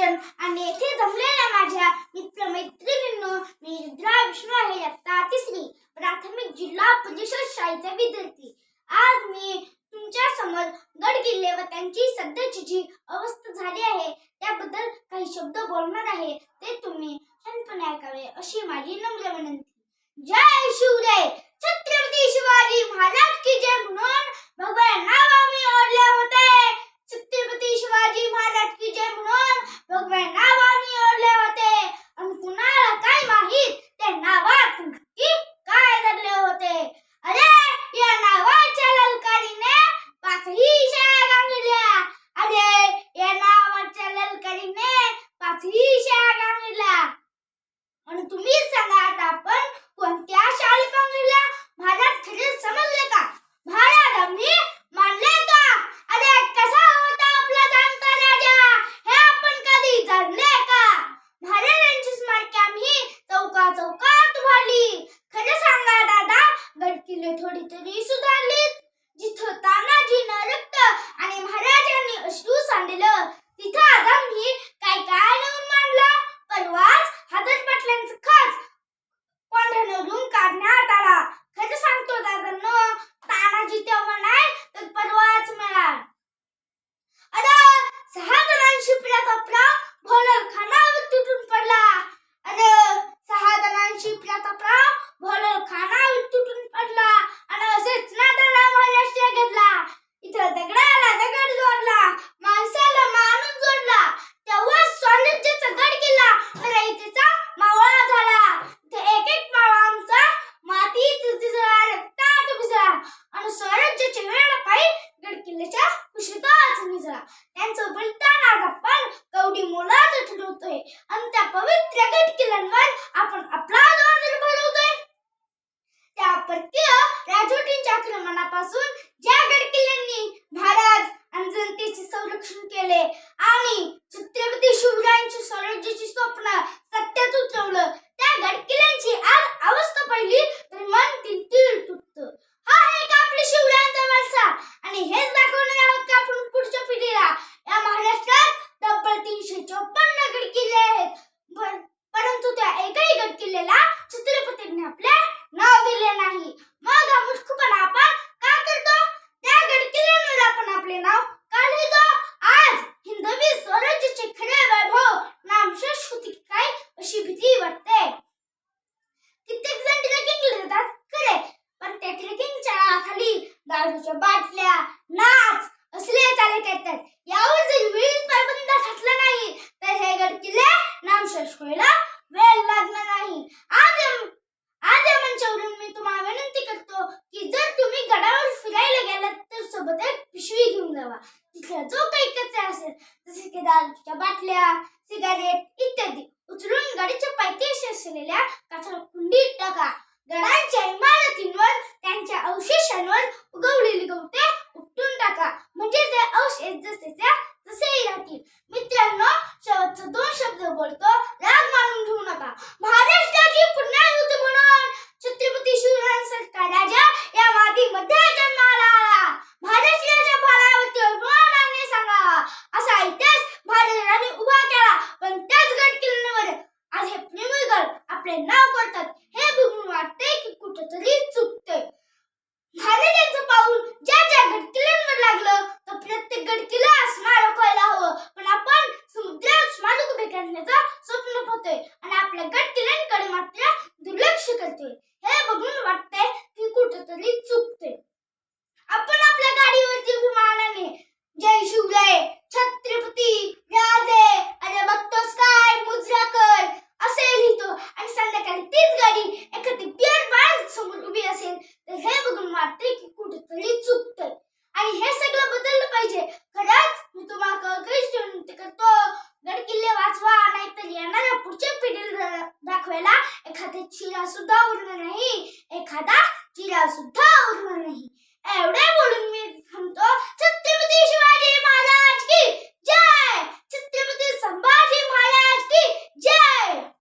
नियोजन आणि येथे जमलेल्या माझ्या मित्रमैत्रिणींनो मी रुद्रा विष्णू आहे यत्ता तिसरी. प्राथमिक जिल्हा परिषद शाळेचा विद्यार्थी. आज मी तुमच्यासमोर गड किल्ले व त्यांची सध्याची जी अवस्था झाली आहे त्याबद्दल काही शब्द बोलणार आहे ते तुम्ही छानपणे ऐकावे अशी माझी नम्र विनंती. जय शिवराय! આજ્ઞા वापर केला राजवटींच्या आक्रमणापासून ज्या गडकिल्ल्यांनी भारत आणि जनतेचे संरक्षण केले आणि दारूच्या बाटल्या नाच असले चाले करतात यावर जर वेळीच प्रतिबंध घातला नाही तर हे गडकिल्ले नाम होईला वेळ लागणार नाही. आज आज या मंचावरून मी तुम्हाला विनंती करतो की जर तुम्ही गडावर फिरायला गेलात तर सोबत एक पिशवी घेऊन जावा. तिथला जो काही कचरा असेल जसे की दारूच्या बाटल्या सिगारेट इत्यादी उचलून गाडीच्या पायथ्याशी असलेल्या काठाला कुंडीत टाका. गडांच्या इमारतींवर त्यांच्या अवशेषांवर उगवलेली गवते उपटून टाका. म्हणजे ते अवशेष जसे प्रकट केल्याकडे मात्र दुर्लक्ष करते हे बघून वाटते की कुठेतरी चुकते आपण आपल्या गाडीवरती विमानाने जय शिवलय दाखवेला एखादी चिरा सुद्धा उरणार नाही. एखादा चिरा सुद्धा उरला